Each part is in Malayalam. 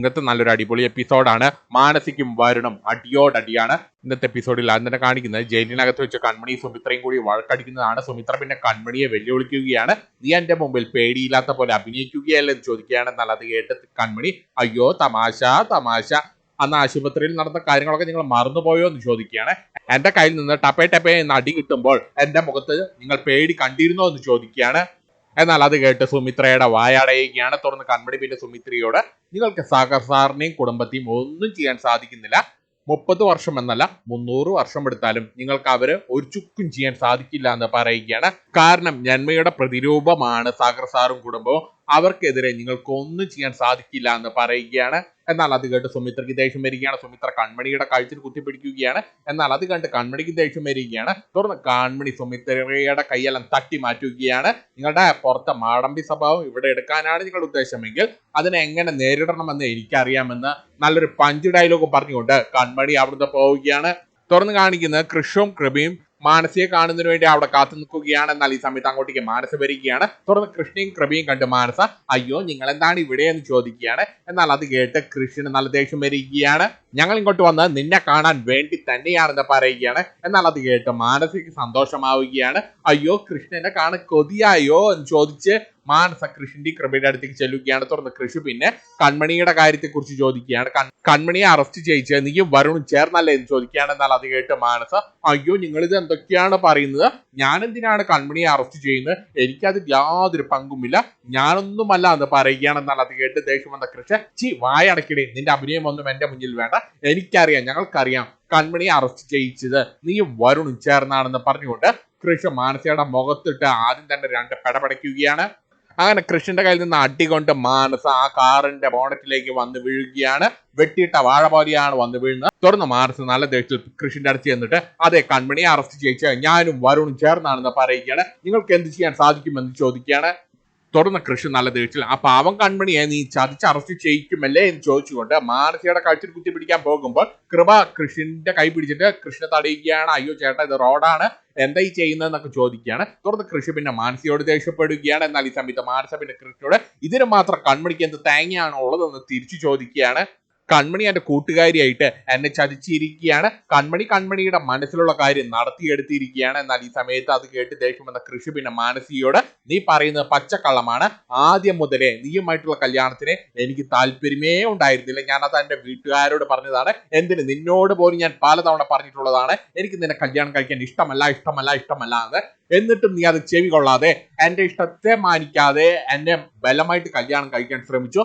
ഇന്നത്തെ നല്ലൊരു അടിപൊളി എപ്പിസോഡാണ്. മാനസിക്കും വരുണം അടിയോടടിയാണ് ഇന്നത്തെ എപ്പിസോഡിൽ. ആദ്യം തന്നെ കാണിക്കുന്നത് ജയിലിനകത്ത് വെച്ച് കൺമണി സുമിത്രയും കൂടി വഴക്കടിക്കുന്നതാണ്. സുമിത്ര പിന്നെ കൺമണിയെ വെല്ലുവിളിക്കുകയാണ്. നീ എന്റെ മുമ്പിൽ പേടിയില്ലാത്ത പോലെ അഭിനയിക്കുകയല്ലെന്ന് ചോദിക്കുകയാണ് അത് കേട്ട് കൺമണി അയ്യോ തമാശ തമാശ. അന്ന് ആശുപത്രിയിൽ നടന്ന കാര്യങ്ങളൊക്കെ നിങ്ങൾ മറന്നുപോയോ എന്ന് ചോദിക്കുകയാണ്. എന്റെ കയ്യിൽ നിന്ന് ടപ്പേ ടപ്പേ എന്ന് അടി കിട്ടുമ്പോൾ എന്റെ മുഖത്ത് നിങ്ങൾ പേടി കണ്ടിരുന്നോ എന്ന് ചോദിക്കുകയാണ്. എന്നാൽ അത് കേട്ട് സുമിത്രയുടെ വായാടയുകയാണ് തുറന്ന് കൺമണി പിന്നെ സുമിത്രയോട് നിങ്ങൾക്ക് സാഗർ സാറിനെയും കുടുംബത്തെയും ഒന്നും ചെയ്യാൻ സാധിക്കുന്നില്ല. മുപ്പത് വർഷം എന്നല്ല മുന്നൂറ് വർഷം എടുത്താലും നിങ്ങൾക്ക് അവർ ഒരു ചുക്കും ചെയ്യാൻ സാധിക്കില്ല എന്ന് പറയുകയാണ്. കാരണം നന്മയുടെ പ്രതിരൂപമാണ് സാഗർ സാറും കുടുംബവും. അവർക്കെതിരെ നിങ്ങൾക്ക് ഒന്നും ചെയ്യാൻ സാധിക്കില്ല എന്ന് പറയുകയാണ്. എന്നാൽ അത് കേട്ട് സുമിത്രയ്ക്ക് ദേഷ്യം വരികയാണ്. സുമിത്ര കൺമണിയുടെ കഴുത്തിൽ കുത്തിപ്പിടിക്കുകയാണ്. എന്നാൽ അത് കണ്ട് കൺമണിക്ക് ദേഷ്യം വരികയാണ്. തുടർന്ന് കൺമണി സുമിത്രയുടെ കൈയെല്ലാം തട്ടി മാറ്റുകയാണ്. നിങ്ങളുടെ പുറത്തെ മാടമ്പി സ്വഭാവം ഇവിടെ എടുക്കാനാണ് നിങ്ങളുടെ ഉദ്ദേശമെങ്കിൽ അതിനെ എങ്ങനെ നേരിടണമെന്ന് എനിക്കറിയാമെന്ന് നല്ലൊരു പഞ്ച് ഡയലോഗ് പറഞ്ഞുകൊണ്ട് കൺമണി അവിടുന്ന് പോവുകയാണ്. തുറന്ന് കാണിക്കുന്നത് കൃഷും കൃപയും മാനസിയെ കാണുന്നതിന് വേണ്ടി അവിടെ കാത്തു നിൽക്കുകയാണ്. എന്നാൽ ഈ സമയത്ത് അങ്ങോട്ടേക്ക് മാനസ വരികയാണ്. തുടർന്ന് കൃഷ്ണയും കൃപയും കണ്ട് മാനസ അയ്യോ നിങ്ങൾ എന്താണ് ഇവിടെ? എന്ന് ചോദിക്കുകയാണ്. എന്നാൽ അത് കേട്ട് കൃഷ്ണന് നല്ല ദേഷ്യം വരികയാണ്. ഞങ്ങൾ ഇങ്ങോട്ട് വന്ന് നിന്നെ കാണാൻ വേണ്ടി തന്നെയാണെന്ന് പറയുകയാണ്. എന്നാൽ അത് കേട്ട് മാനസിക്ക് സന്തോഷമാവുകയാണ്. അയ്യോ കൃഷ്ണനെ കാണാൻ കൊതിയായോ? എന്ന് ചോദിച്ച് മാനസ കൃഷിന്റെ കൃപയുടെ അടുത്തേക്ക് ചെല്ലുകയാണ്. തുടർന്ന് കൃഷി പിന്നെ കൺമണിയുടെ കാര്യത്തെ കുറിച്ച് ചോദിക്കുകയാണ് കൺമണിയെ അറസ്റ്റ് ചെയ്യിച്ച് നീയും വരുണും ചേർന്നല്ലേ എന്ന് ചോദിക്കുകയാണ്. എന്നാൽ അത് കേട്ട് മാനസ അയ്യോ നിങ്ങൾ ഇത് എന്തൊക്കെയാണ് പറയുന്നത്? ഞാൻ എന്തിനാണ് കൺമണിയെ അറസ്റ്റ് ചെയ്യുന്നത്? എനിക്കത് യാതൊരു പങ്കുമില്ല. ഞാനൊന്നുമല്ല എന്ന് പറയുകയാണ്. എന്നാൽ അത് കേട്ട് ദേഷ്യം വന്ന കൃഷി ചി വായടക്കിടേ നിന്റെ അഭിനയം ഒന്നും എന്റെ മുന്നിൽ വേണ്ട. എനിക്കറിയാം ഞങ്ങൾക്കറിയാം കൺമണിയെ അറസ്റ്റ് ചെയ്യിച്ചത് നീ വരുണും ചേർന്നാണെന്ന് പറഞ്ഞുകൊണ്ട് കൃഷി മാനസയുടെ മുഖത്തിട്ട് ആദ്യം തന്നെ രണ്ട് പെടപടയ്ക്കുകയാണ്. അങ്ങനെ കൃഷ്ണന്റെ കയ്യിൽ നിന്ന് അടികൊണ്ട് മാനസ ആ കാറിന്റെ ബോണറ്റിലേക്ക് വന്ന് വീഴുകയാണ്. വെട്ടിയിട്ട വാഴ പോലെയാണ് വന്ന് വീഴുന്നത്. തുടർന്ന് മാനസ നല്ല ദേഷ്യത്തിൽ കൃഷിന്റെ അടുത്ത് ചെന്നിട്ട് അതെ കൺമണിയെ അറസ്റ്റ് ചെയ്യിച്ച ഞാനും വരുണും ചേർന്നാണെന്ന് പറയുകയാണ്. നിങ്ങൾക്ക് എന്ത് ചെയ്യാൻ സാധിക്കുമെന്ന് ചോദിക്കുകയാണ്. തുടർന്ന് നല്ല ദേഷ്യത്തിൽ ആ പാവം കൺമണിയെ നീ ചതിച്ച് അറസ്റ്റ് ചെയ്യിക്കുമല്ലേ എന്ന് ചോദിച്ചുകൊണ്ട് മാനസയുടെ കഴുത്തിൽ കുത്തി പിടിക്കാൻ പോകുമ്പോൾ കൃപ കൃഷിന്റെ കൈ പിടിച്ചിട്ട് കൃഷ്ണ തടയുകയാണ്. അയ്യോ ചേട്ടാ ഇത് റോഡാണ്. എന്താ ഈ ചെയ്യുന്നതെന്നൊക്കെ ചോദിക്കുകയാണ്. തുടർന്ന് കൃഷി പിന്നെ മാനസിയോട് ദേഷ്യപ്പെടുകയാണ്. എന്നാൽ ഈ സമയത്ത് മാനസ പിന്നെ കൃഷിയോട് ഇതിന് മാത്രം കൺമണിക്ക് എന്ത് തേങ്ങയാണോ ഉള്ളതെന്ന് തിരിച്ചു ചോദിക്കുകയാണ്. കൺമണി എന്റെ കൂട്ടുകാരിയായിട്ട് എന്നെ ചതിച്ചിരിക്കുകയാണ്. കൺമണി കൺമണിയുടെ മനസ്സിലുള്ള കാര്യം നടത്തിയെടുത്തിരിക്കുകയാണ്. എന്നാൽ ഈ സമയത്ത് അത് കേട്ട് ദേഷ്യം വന്ന കൃഷി പിന്നെ മാനസിയോട് നീ പറയുന്നത് പച്ചക്കള്ളമാണ്. ആദ്യം മുതലേ നീയുമായിട്ടുള്ള കല്യാണത്തിന് എനിക്ക് താല്പര്യമേ ഉണ്ടായിരുന്നില്ല. ഞാൻ അത് എന്റെ വീട്ടുകാരോട് പറഞ്ഞതാണ്. എന്തിന് നിന്നോട് പോലും ഞാൻ പലതവണ പറഞ്ഞിട്ടുള്ളതാണ്. എനിക്ക് നിന്നെ കല്യാണം കഴിക്കാൻ ഇഷ്ടമല്ല ഇഷ്ടമല്ല ഇഷ്ടമല്ല എന്ന്. എന്നിട്ടും നീ അത് ചെവി കൊള്ളാതെ എന്റെ ഇഷ്ടത്തെ മാനിക്കാതെ എന്നെ ബലമായിട്ട് കല്യാണം കഴിക്കാൻ ശ്രമിച്ചു.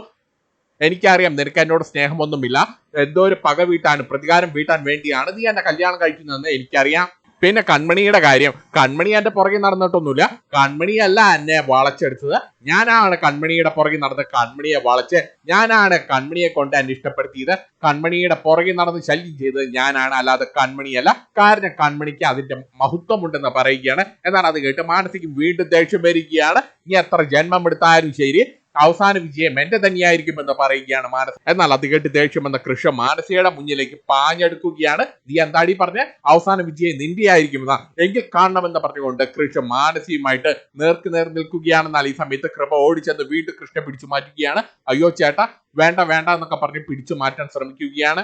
എനിക്കറിയാം നിനക്ക് എന്നോട് സ്നേഹമൊന്നുമില്ല. എന്തോ ഒരു പക വീട്ടാണ് പ്രതികാരം വീട്ടാൻ വേണ്ടിയാണ് നീ എന്നെ കല്യാണം കഴിക്കുന്നതെന്ന് എനിക്കറിയാം. പിന്നെ കൺമണിയുടെ കാര്യം. കൺമണി എന്റെ പുറകെ നടന്നിട്ടൊന്നുമില്ല. കൺമണിയല്ല എന്നെ വളച്ചെടുത്തത്. ഞാനാണ് കൺമണിയുടെ പുറകെ നടന്ന് കൺമണിയെ വളച്ച് ഞാനാണ് കൺമണിയെ കൊണ്ട് എന്നെ ഇഷ്ടപ്പെടുത്തിയത്. കൺമണിയുടെ പുറകെ നടന്ന് ശല്യം ചെയ്തത് ഞാനാണ്. അല്ലാതെ കൺമണിയല്ല. കാരണം കൺമണിക്ക് അതിന്റെ മഹത്വമുണ്ടെന്ന് പറയുകയാണ്. എന്നാൽ അത് കേട്ട് മാനസികം വീണ്ടും ദേഷ്യം വരികയാണ്. നീ എത്ര ജന്മം എടുത്താലും ശരി അവസാന വിജയം എന്റെ തന്നെയായിരിക്കും എന്ന് പറയുകയാണ് മാനസ. എന്നാൽ അത് കേട്ട് ദേഷ്യം എന്ന കൃഷ മാനസയുടെ മുന്നിലേക്ക് പാഞ്ഞെടുക്കുകയാണ്. നീ എന്താടി പറഞ്ഞ? അവസാന വിജയം നിന്റെ ആയിരിക്കും എന്നാ എങ്കിൽ കാണണമെന്ന് പറഞ്ഞുകൊണ്ട് കൃഷ മാനസികമായിട്ട് നേർക്ക് നേർ നിൽക്കുകയാണെന്നാൽ ഈ സമയത്ത് കൃപ ഓടിച്ചെന്ന് വീണ്ടും കൃഷ്ണ പിടിച്ചു മാറ്റുകയാണ്. അയ്യോ ചേട്ടാ വേണ്ട വേണ്ട എന്നൊക്കെ പറഞ്ഞ് പിടിച്ചു മാറ്റാൻ ശ്രമിക്കുകയാണ്.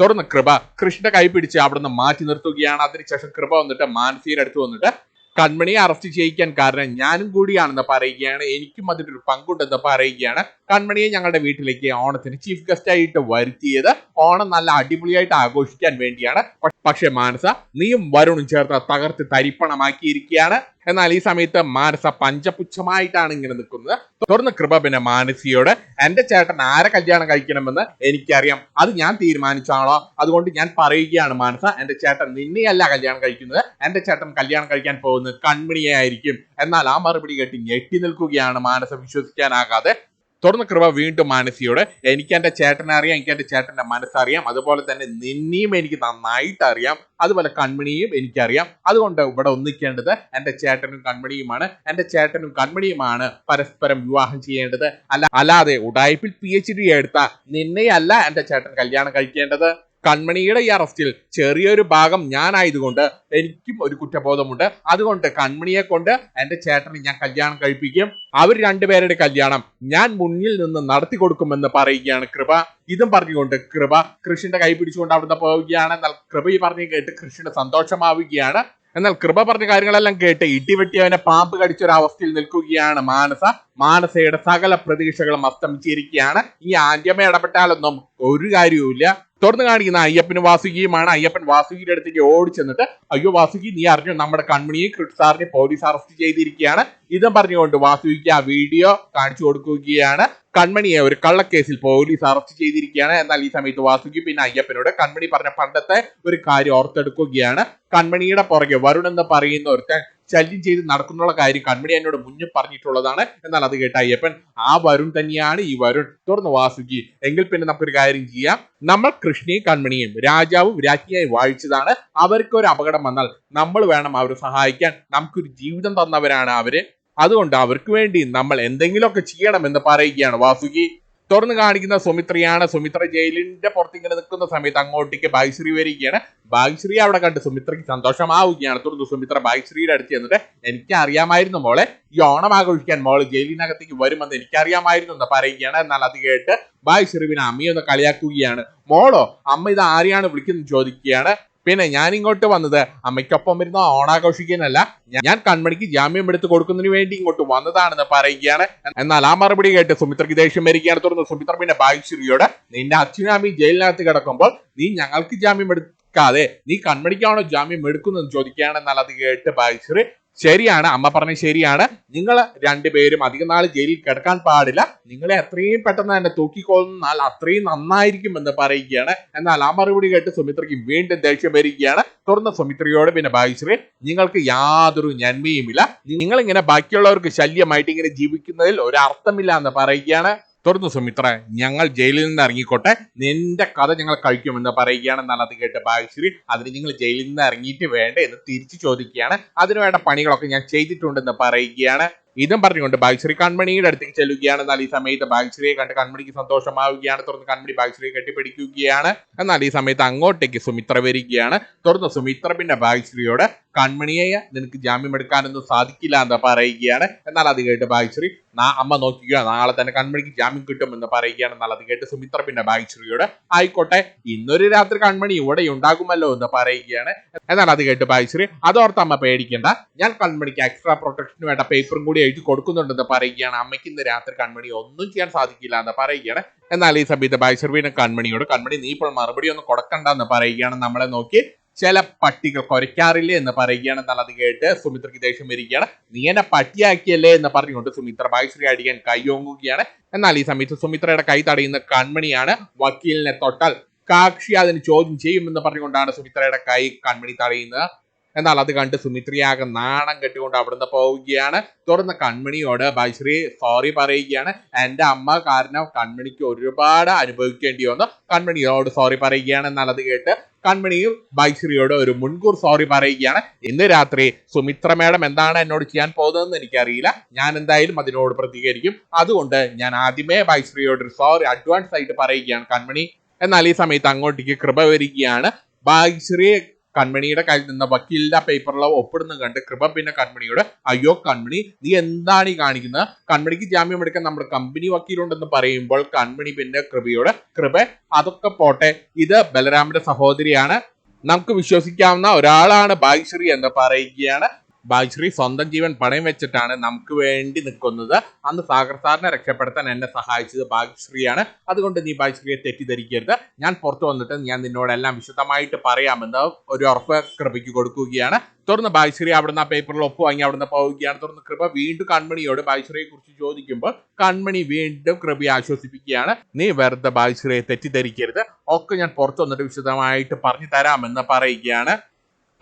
തുടർന്ന് കൃപ കൃഷ്ണന്റെ കൈ പിടിച്ച് അവിടുന്ന് മാറ്റി നിർത്തുകയാണ്. അതിനുശേഷം കൃപ വന്നിട്ട് മാനസിയുടെ അടുത്ത് വന്നിട്ട് കൺമണിയെ അറസ്റ്റ് ചെയ്യിക്കാൻ കാരണം ഞാനും കൂടിയാണെന്ന് പറയുകയാണ്. എനിക്കും അതിലൊരു പങ്കുണ്ടെന്ന് പറയുകയാണ്. കൺമണിയെ ഞങ്ങളുടെ വീട്ടിലേക്ക് ഓണത്തിന് ചീഫ് ഗസ്റ്റ് ആയിട്ട് വരുത്തിയത്. ഓണം നല്ല അടിപൊളിയായിട്ട് ആഘോഷിക്കാൻ വേണ്ടിയാണ്. പക്ഷെ മാനസ നീയും വരുണും ചേർത്ത് തകർത്ത് തരിപ്പണമാക്കിയിരിക്കുകയാണ്. എന്നാൽ ഈ സമയത്ത് മാനസ പഞ്ചപുച്ഛമായിട്ടാണ് ഇങ്ങനെ നിൽക്കുന്നത്. തുടർന്ന് കൃപ പിന്നെ മാനസിയോട് എന്റെ ചേട്ടൻ ആരെ കല്യാണം കഴിക്കണമെന്ന് എനിക്കറിയാം. അത് ഞാൻ തീരുമാനിച്ചാണോ അതുകൊണ്ട് ഞാൻ പറയുകയാണ് മാനസ എന്റെ ചേട്ടൻ നിന്നെയല്ല കല്യാണം കഴിക്കുന്നത്. എന്റെ ചേട്ടൻ കല്യാണം കഴിക്കാൻ പോകുന്നത് കൺമണിയെ ആയിരിക്കും. എന്നാൽ ആ മറുപടി കേട്ട് ഞെട്ടി നിൽക്കുകയാണ് മാനസ വിശ്വസിക്കാനാകാതെ. തുടർന്ന് കൃപ വീണ്ടും മാനസിയോട്. എനിക്ക് എന്റെ ചേട്ടനെ അറിയാം എനിക്ക് എന്റെ ചേട്ടന്റെ മനസ്സറിയാം. അതുപോലെ തന്നെ നിന്നെയും എനിക്ക് നന്നായിട്ട് അറിയാം. അതുപോലെ കൺമണിയും എനിക്കറിയാം. അതുകൊണ്ട് ഇവിടെ ഒന്നിക്കേണ്ടത് എന്റെ ചേട്ടനും കൺമണിയുമാണ്. എന്റെ ചേട്ടനും കൺമണിയുമാണ് പരസ്പരം വിവാഹം ചെയ്യേണ്ടത്. അല്ല അല്ലാതെ ഉടായ്പിൽ പി എച്ച് ഡി എടുത്ത നിന്നെയല്ല എന്റെ ചേട്ടൻ കല്യാണം കഴിക്കേണ്ടത്. കൺമണിയുടെ ഈ അറസ്റ്റിൽ ചെറിയൊരു ഭാഗം ഞാനായതുകൊണ്ട് എനിക്കും ഒരു കുറ്റബോധമുണ്ട്. അതുകൊണ്ട് കൺമണിയെ കൊണ്ട് എന്റെ ചേട്ടനെ ഞാൻ കല്യാണം കഴിപ്പിക്കും. അവർ രണ്ടുപേരുടെ കല്യാണം ഞാൻ മുന്നിൽ നിന്ന് നടത്തി കൊടുക്കുമെന്ന് പറയുകയാണ് കൃപ. ഇതും പറഞ്ഞുകൊണ്ട് കൃപ കൃഷ്ണന്റെ കൈ പിടിച്ചുകൊണ്ട് അവിടുന്ന് പോവുകയാണ്. എന്നാൽ കൃപ ഈ പറഞ്ഞു കേട്ട് കൃഷിന് സന്തോഷമാവുകയാണ്. എന്നാൽ കൃപ പറഞ്ഞ കാര്യങ്ങളെല്ലാം കേട്ട് ഇടിവെട്ടിയവനെ പാമ്പ് കടിച്ച ഒരു അവസ്ഥയിൽ നിൽക്കുകയാണ് മാനസ. മാനസയുടെ സകല പ്രതീക്ഷകളും അസ്തമിച്ചിരിക്കുകയാണ്. ഈ ആന്റിയമ്മ ഇടപെട്ടാലൊന്നും ഒരു കാര്യവുമില്ല. തുറന്നു കാണിക്കുന്ന അയ്യപ്പനും വാസുകിയുമാണ്. അയ്യപ്പൻ വാസുകിയുടെ അടുത്തേക്ക് ഓടി ചെന്നിട്ട് അയ്യോ വാസുകി നീ അറിഞ്ഞു? നമ്മുടെ കൺമണിയെ കൃഷിസാറിനെ പോലീസ് അറസ്റ്റ് ചെയ്തിരിക്കുകയാണ്. ഇതും പറഞ്ഞുകൊണ്ട് വാസുകിക്ക് ആ വീഡിയോ കാണിച്ചു കൊടുക്കുകയാണ്. കൺമണിയെ ഒരു കള്ളക്കേസിൽ പോലീസ് അറസ്റ്റ് ചെയ്തിരിക്കുകയാണ്. എന്നാൽ ഈ സമയത്ത് വാസുകി പിന്നെ അയ്യപ്പനോട് കൺമണി പറഞ്ഞ പണ്ടത്തെ ഒരു കാര്യം ഓർത്തെടുക്കുകയാണ്. കൺമണിയുടെ പുറകെ വരുൺ എന്ന് പറയുന്ന ഒരുത്തൻ ശല്യം ചെയ്ത് നടക്കുന്നുള്ള കാര്യം കൺമണി എന്നോട് മുന്നേ പറഞ്ഞിട്ടുള്ളതാണ്. എന്നാൽ അത് കേട്ട അയ്യപ്പൻ ആ വരുൺ തന്നെയാണ് ഈ വരുൺ. തുറന്ന് വാസുകി എങ്കിൽ പിന്നെ നമുക്കൊരു കാര്യം ചെയ്യാം. നമ്മൾ കൃഷ്ണയും കൺമണിയും രാജാവും രാജ്ഞിയായി വായിച്ചതാണ് അവർക്ക് ഒരു അപകടം വന്നാൽ നമ്മൾ വേണം അവരെ സഹായിക്കാൻ. നമുക്കൊരു ജീവിതം തന്നവരാണ് അവർ. അതുകൊണ്ട് അവർക്ക് വേണ്ടി നമ്മൾ എന്തെങ്കിലുമൊക്കെ ചെയ്യണമെന്ന് പറയുകയാണ് വാസുകി. തുറന്നു കാണിക്കുന്ന സുമിത്രയാണ്. സുമിത്ര ജയിലിന്റെ പുറത്തിങ്ങനെ നിൽക്കുന്ന സമയത്ത് അങ്ങോട്ടേക്ക് ഭാഗ്യശ്രീ വരികയാണ്. ഭാഗ്യശ്രീ അവിടെ കണ്ട് സുമിത്രയ്ക്ക് സന്തോഷമാവുകയാണ്. തുറന്ന് സുമിത്ര ഭാഗ്യശ്രീയുടെ അടുത്ത് ചെന്നിട്ട് എനിക്ക് അറിയാമായിരുന്നു മോളെ ഈ ഓണം ആഘോഷിക്കാൻ മോൾ ജയിലിനകത്തേക്ക് വരുമെന്ന് എനിക്കറിയാമായിരുന്നു എന്ന് പറയുകയാണ്. എന്നാൽ അത് കേട്ട് ഭാഗ്യശ്രീവിനെ അമ്മയൊന്ന് കളിയാക്കുകയാണ്. മോളോ അമ്മ ഇത് ആരെയാണ് വിളിക്കുന്നത് ചോദിക്കുകയാണ്. പിന്നെ ഞാൻ ഇങ്ങോട്ട് വന്നത് അമ്മയ്ക്കൊപ്പം വരുന്ന ഓണാഘോഷിക്കാനല്ല. ഞാൻ കൺമണിക്ക് ജാമ്യം എടുത്ത് കൊടുക്കുന്നതിന് വേണ്ടി ഇങ്ങോട്ട് വന്നതാണെന്ന് പറയുകയാണ്. എന്നാൽ ആ മറുപടി കേട്ട് സുമിത്രയ്ക്ക് ദേഷ്യം വരികയാണ്. തുടർന്ന് സുമിത്ര പിന്നെ ഭാഗ്യശ്രീയോട് നിന്റെ അച്ഛനാമി ജയിലിനകത്ത് കിടക്കുമ്പോൾ നീ ഞങ്ങൾക്ക് ജാമ്യം എടുക്കാതെ നീ കൺമണിക്കാണോ ജാമ്യം എടുക്കുന്നതെന്ന് ചോദിക്കുകയാണ് എന്നാൽ അത് കേട്ട് ഭാഗ്യശ്രീ ശരിയാണ് അമ്മ പറഞ്ഞത് ശരിയാണ്. നിങ്ങൾ രണ്ടുപേരും അധികം നാൾ ജയിലിൽ കിടക്കാൻ പാടില്ല. നിങ്ങളെ എത്രയും പെട്ടെന്ന് തന്നെ തൂക്കിക്കൊന്നാൽ അത്രയും നന്നായിരിക്കും എന്ന് പറയുകയാണ്. എന്നാൽ ആ മറുപടി കേട്ട് സുമിത്രയ്ക്ക് വീണ്ടും ദേഷ്യം വരികയാണ്. തുറന്ന സുമിത്രയോട് പിന്നെ ഭാഗ്യശ്രീ നിങ്ങൾക്ക് യാതൊരു നന്മയുമില്ല. നിങ്ങൾ ഇങ്ങനെ ബാക്കിയുള്ളവർക്ക് ശല്യമായിട്ട് ഇങ്ങനെ ജീവിക്കുന്നതിൽ ഒരു അർത്ഥമില്ല എന്ന് പറയുകയാണ്. തുറന്നു സുമിത്ര ഞങ്ങൾ ജയിലിൽ നിന്ന് ഇറങ്ങിക്കോട്ടെ. നിന്റെ കഥ ഞങ്ങൾ കഴിക്കുമെന്ന് പറയുകയാണെന്നാണ് അത് കേട്ട് ഭാഗ്യശ്രീ അതിന് നിങ്ങൾ ജയിലിൽ നിന്ന് ഇറങ്ങിയിട്ട് വേണ്ട എന്ന് തിരിച്ചു ചോദിക്കുകയാണ്. അതിനുവേണ്ട പണികളൊക്കെ ഞാൻ ചെയ്തിട്ടുണ്ടെന്ന് പറയുകയാണ്. ഇതും പറഞ്ഞുകൊണ്ട് ഭാഗ്യശ്രീ കൺമണിയുടെ അടുത്തേക്ക് ചെല്ലുകയാണ്. എന്നാൽ ഈ സമയത്ത് ഭാഗ്യശ്രീയെ കണ്ട് കൺമണിക്ക് സന്തോഷമാവുകയാണ്. തുറന്ന് കൺമണി ഭാഗ്യശ്രീയെ കെട്ടിപ്പിടിക്കുകയാണ്. എന്നാൽ ഈ സമയത്ത് അങ്ങോട്ടേക്ക് സുമിത്ര വരികയാണ്. തുറന്ന് സുമിത്ര പിന്നെ ഭാഗ്യശ്രീയോട് കൺമണിയെ നിനക്ക് ജാമ്യം എടുക്കാനൊന്നും സാധിക്കില്ല എന്ന് പറയുകയാണ്. എന്നാൽ അത് കേട്ട് ഭാഗ്യശ്രീ നാ അമ്മ നോക്കുക നാളെ തന്നെ കൺമണിക്ക് ജാമ്യം കിട്ടുമെന്ന് പറയുകയാണ് എന്നാൽ അത് കേട്ട് സുമിത്ര പിന്നെ ഭാഗ്യശ്രീയോട് ആയിക്കോട്ടെ ഇന്നൊരു രാത്രി കൺമണി ഇവിടെ ഉണ്ടാകുമല്ലോ എന്ന് പറയുകയാണ്. എന്നാൽ അത് കേട്ട് ഭാഗ്യശ്രീ അതോർത്ത് അമ്മ പേടിക്കേണ്ട ഞാൻ കൺമണിക്ക് എക്സ്ട്രാ പ്രൊട്ടക്ഷന് വേണ്ട പേപ്പറും കൂടി എഴുതി കൊടുക്കുന്നുണ്ടെന്ന് പറയുകയാണ്. അമ്മയ്ക്ക് ഇന്ന് രാത്രി കൺമണി ഒന്നും ചെയ്യാൻ സാധിക്കില്ല എന്ന് പറയുകയാണ്. എന്നാൽ ഈ സമയത്ത് പിന്നെ കൺമണിയോട് കൺമണി നീ ഇപ്പോൾ മറുപടി ഒന്നും കൊടുക്കണ്ട എന്ന് പറയുകയാണ്. നമ്മളെ നോക്കി ചില പട്ടികൾ കുരയ്ക്കാറില്ലേ എന്ന് പറയുകയാണ്. എന്നുള്ളത് കേട്ട് സുമിത്രയ്ക്ക് ദേഷ്യം വരികയാണ്. നീ എന്നെ പട്ടിയാക്കിയല്ലേ എന്ന് പറഞ്ഞുകൊണ്ട് സുമിത്ര ഭാഗ്യശ്രീ അടിക്കാൻ കൈയോങ്ങുകയാണ് എന്നാൽ ഈ സമയത്ത് സുമിത്രയുടെ കൈ തടയുന്ന കൺമണിയാണ് വക്കീലിനെ തൊട്ടാൽ. കാക്ഷി അതിന് ചോദ്യം ചെയ്യുമെന്ന് പറഞ്ഞുകൊണ്ടാണ് സുമിത്രയുടെ കൈ കൺമണി തടയുന്നത്. എന്നാൽ അത് കണ്ട് സുമിത്രയാകെ നാണം കെട്ടുകൊണ്ട് അവിടുന്ന് പോവുകയാണ്. തുറന്ന കൺമണിയോട് ബൈശ്രീ സോറി പറയുകയാണ്. എന്റെ അമ്മ കാരണം കൺമണിക്ക് ഒരുപാട് അനുഭവിക്കേണ്ടി വന്നു. കൺമണിയോട് സോറി പറയുകയാണ് എന്നാൽ അത് കേട്ട് കൺമണിയും ബൈശ്രീയോട് ഒരു മുൻകൂർ സോറി പറയുകയാണ്. ഇന്ന് രാത്രി സുമിത്ര മേഡം എന്താണ് എന്നോട് ചെയ്യാൻ പോകുന്നതെന്ന് എനിക്കറിയില്ല. ഞാൻ എന്തായാലും അതിനോട് പ്രതികരിക്കും. അതുകൊണ്ട് ഞാൻ ആദ്യമേ ബൈശ്രീയോട് ഒരു സോറി അഡ്വാൻസ് ആയിട്ട് പറയുകയാണ് കൺമണി. എന്നാൽ ഈ സമയത്ത് അങ്ങോട്ടേക്ക് കൃപ വരികയാണ്. ഭാഗ്യശ്രീ കൺമണിയുടെ കയ്യിൽ നിന്ന് വക്കീലിന്റെ പേപ്പറിലോ ഒപ്പിടുന്ന കണ്ട് കൃപ പിന്നെ കൺമണിയോട് അയ്യോ കൺമണി നീ എന്താണ് ഈ കാണിക്കുന്നത്? കൺമണിക്ക് ജാമ്യം എടുക്കാൻ നമ്മുടെ കമ്പനി വക്കീലുണ്ടെന്ന് പറയുമ്പോൾ കൺമണി പിന്നെ കൃപയോട് കൃപ അതൊക്കെ പോട്ടെ. ഇത് ബലരാമന്റെ സഹോദരിയാണ്. നമുക്ക് വിശ്വസിക്കാവുന്ന ഒരാളാണ് ഭാഗ്യശ്രീ എന്ന് പറയുകയാണ്. ഭാഗ്യശ്രീ സ്വന്തം ജീവൻ പണയം വെച്ചിട്ടാണ് നമുക്ക് വേണ്ടി നിൽക്കുന്നത്. അന്ന് സാഗർ സാറിനെ രക്ഷപ്പെടുത്താൻ എന്നെ സഹായിച്ചത് ഭാഗ്യശ്രീയാണ് അതുകൊണ്ട് നീ ഭാഗ്യശ്രീയെ തെറ്റിദ്ധരിക്കരുത്. ഞാൻ പുറത്തു വന്നിട്ട് ഞാൻ നിന്നോടെല്ലാം വിശദമായിട്ട് പറയാമെന്ന് ഒരു ഉറപ്പ് കൃപയ്ക്ക് കൊടുക്കുകയാണ്. തുടർന്ന് ഭാഗ്യശ്രീ അവിടുന്ന് ആ പേപ്പറിൽ ഒപ്പ് വാങ്ങി അവിടുന്ന് പോവുകയാണ്. തുടർന്ന് കൃപ വീണ്ടും കൺമണിയോട് ഭാഗ്യശ്രീയെ കുറിച്ച് ചോദിക്കുമ്പോൾ കൺമണി വീണ്ടും കൃപയെ ആശ്വസിപ്പിക്കുകയാണ്. നീ വെറുതെ ഭാഗ്യശ്രീയെ തെറ്റിദ്ധരിക്കരുത്. ഒക്കെ ഞാൻ പുറത്തു വന്നിട്ട് വിശദമായിട്ട് പറഞ്ഞു തരാമെന്ന് പറയുകയാണ്.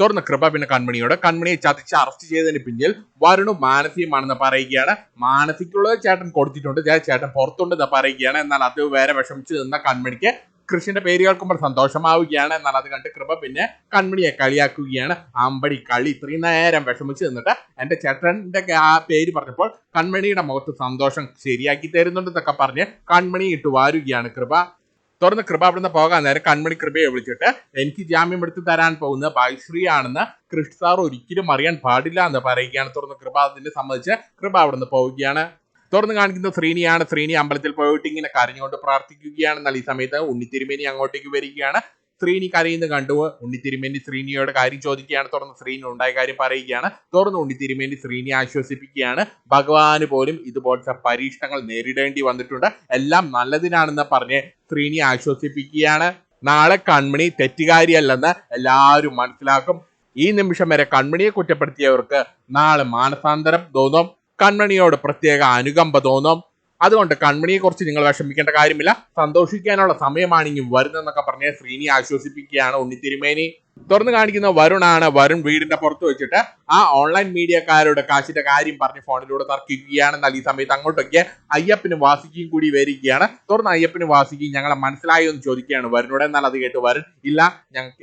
തുറന്ന് കൃപ പിന്നെ കൺമണിയോട് കൺമണിയെ ചതിച്ച് അറസ്റ്റ് ചെയ്തതിന് പിന്നിൽ വരുണും മാനസികമാണെന്ന് പറയുകയാണ്. മാനസിക്കുള്ളത് ചേട്ടൻ കൊടുത്തിട്ടുണ്ട്. ചേട്ടൻ പുറത്തുണ്ടെന്ന് പറയുകയാണ്. എന്നാൽ അത് വേറെ വിഷമിച്ച് നിന്ന കൺമണിക്ക് കൃഷിന്റെ പേര് കേൾക്കുമ്പോൾ സന്തോഷമാവുകയാണ്. എന്നാൽ അത് കണ്ട് കൃപ പിന്നെ കൺമണിയെ കളിയാക്കുകയാണ്. അമ്പടി കളി ഇത്രയും നേരം വിഷമിച്ച് നിന്നിട്ട് എന്റെ ചേട്ടന്റെ ആ പേര് പറഞ്ഞപ്പോൾ കൺമണിയുടെ മുഖത്ത് സന്തോഷം ശരിയാക്കി തരുന്നുണ്ടെന്നൊക്കെ പറഞ്ഞ് കൺമണി ഇട്ട് വാരുകയാണ് കൃപ. തുറന്ന് കൃപ അവിടുന്ന് പോകാൻ നേരം കൺമണി കൃപയെ വിളിച്ചിട്ട് എനിക്ക് ജാമ്യം എടുത്ത് തരാൻ പോകുന്ന ആണെന്ന് കൃഷ്ണ സാർ ഒരിക്കലും അറിയാൻ പാടില്ല എന്ന് പറയുകയാണ്. തുറന്ന് കൃപ അതിനെ സംബന്ധിച്ച് കൃപ അവിടുന്ന് പോവുകയാണ്. തുറന്ന് കാണിക്കുന്ന ശ്രീനിയാണ്. ശ്രീനി അമ്പലത്തിൽ പോയിട്ട് ഇങ്ങനെ കരഞ്ഞുകൊണ്ട് പ്രാർത്ഥിക്കുകയാണ്. എന്നാൽ ഈ സമയത്ത് ഉണ്ണിത്തിരുമേനി അങ്ങോട്ടേക്ക് വരികയാണ്. ശ്രീനി കരയുന്ന കണ്ടു. ഉണ്ണിത്തിരുമേനി ശ്രീനിയോട് കാര്യം ചോദിക്കുകയാണ്. തുറന്ന് ശ്രീനി ഉണ്ടായ കാര്യം പറയുകയാണ്. തുറന്ന് ഉണ്ണിത്തിരുമേനി ശ്രീനി ആശ്വസിപ്പിക്കുകയാണ്. ഭഗവാന് പോലും ഇതുപോലത്തെ പരീക്ഷണങ്ങൾ നേരിടേണ്ടി വന്നിട്ടുണ്ട്. എല്ലാം നല്ലതിനാണെന്ന് പറഞ്ഞ് ശ്രീനി ആശ്വസിപ്പിക്കുകയാണ്. നാളെ കൺമണി തെറ്റുകാരിയല്ലെന്ന് എല്ലാവരും മനസ്സിലാക്കും. ഈ നിമിഷം വരെ കൺമണിയെ കുറ്റപ്പെടുത്തിയവർക്ക് നാളെ മാനസാന്തരം തോന്നും. കൺമണിയോട് പ്രത്യേക അനുകമ്പ തോന്നും. അതുകൊണ്ട് കൺമണിയെ കുറിച്ച് നിങ്ങൾ വിഷമിക്കേണ്ട കാര്യമില്ല. സന്തോഷിക്കാനുള്ള സമയമാണ് ഇനി വരുന്നതെന്നൊക്കെ പറഞ്ഞ് ശ്രീനി ആശ്വസിപ്പിക്കുകയാണ് ഉണ്ണിത്തിരുമേനി തുറന്നു കാണിക്കുന്ന വരുണാണ് വരുൺ വീടിന്റെ പുറത്ത് വെച്ചിട്ട് ആ ഓൺലൈൻ മീഡിയക്കാരോട് കാശിന്റെ കാര്യം പറഞ്ഞ് ഫോണിലൂടെ തർക്കിക്കുകയാണ്. എന്നാൽ ഈ സമയത്ത് അങ്ങോട്ടൊക്കെ അയ്യപ്പനും വാസിക്കും കൂടി വരികയാണ്. തുറന്ന് അയ്യപ്പനും വാസിക്കും ഞങ്ങളെ മനസ്സിലായോ എന്ന് ചോദിക്കുകയാണ് വരുണോടെ. എന്നാൽ അത് കേട്ട് വരുൺ ഇല്ല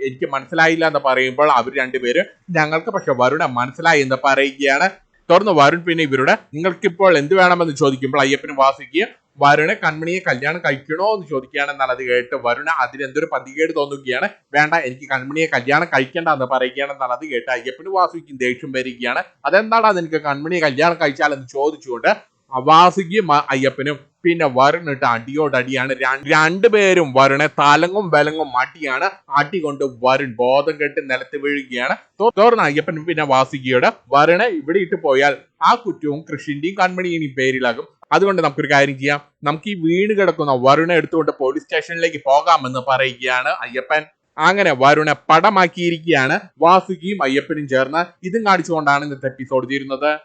എനിക്ക് മനസ്സിലായില്ല എന്ന് പറയുമ്പോൾ അവർ രണ്ടുപേരും ഞങ്ങൾക്ക് പക്ഷെ വരുണ മനസ്സിലായി എന്ന് പറയുകയാണ്. തുറന്ന് വരുൺ പിന്നെ ഇവരുടെ നിങ്ങൾക്കിപ്പോൾ എന്ത് വേണമെന്ന് ചോദിക്കുമ്പോൾ അയ്യപ്പനും വാസിക്കുകയും വരുണ് കൺമണിയെ കല്യാണം കഴിക്കണോ എന്ന് ചോദിക്കുകയാണ് അത് കേട്ട് വരുണ അതിനെന്തൊരു പതികേട് തോന്നുകയാണ്. വേണ്ട എനിക്ക് കൺമണിയെ കല്യാണം കഴിക്കേണ്ട എന്ന് പറയുകയാണ് അത് കേട്ട് അയ്യപ്പനും വാസുവിക്കും ദേഷ്യം വരികയാണ്. അതെന്താടാ നിനക്ക് കൺമണിയെ കല്യാണം കഴിച്ചാൽ എന്ന് ചോദിച്ചുകൊണ്ട് വാസുകിയും അയ്യപ്പനും. പിന്നെ വരുണിട്ട് അടിയോടടിയാണ് രണ്ടുപേരും വരുണെ തലങ്ങും വിലങ്ങും അടിയാണ് അടി കൊണ്ട് വരുൺ ബോധം കെട്ട് നിലത്ത് വീഴുകയാണ്. തൊ- അയ്യപ്പൻ പിന്നെ വാസുകിയോട് വരുണെ ഇവിടെ ഇട്ട് പോയാൽ ആ കുറ്റവും കൃഷിന്റെയും കൺമണിയുടെയും പേരിലാകും. അതുകൊണ്ട് നമുക്കൊരു കാര്യം ചെയ്യാം. നമുക്ക് ഈ വീണ് കിടക്കുന്ന വരുണെ എടുത്തുകൊണ്ട് പോലീസ് സ്റ്റേഷനിലേക്ക് പോകാമെന്ന് പറയുകയാണ് അയ്യപ്പൻ. അങ്ങനെ വരുണെ പടമാക്കിയിരിക്കുകയാണ്. വാസുകിയും അയ്യപ്പനും ചേർന്ന് ഇതും കാണിച്ചുകൊണ്ടാണ് ഇന്നത്തെ എപ്പിസോഡ് തീരുന്നത്.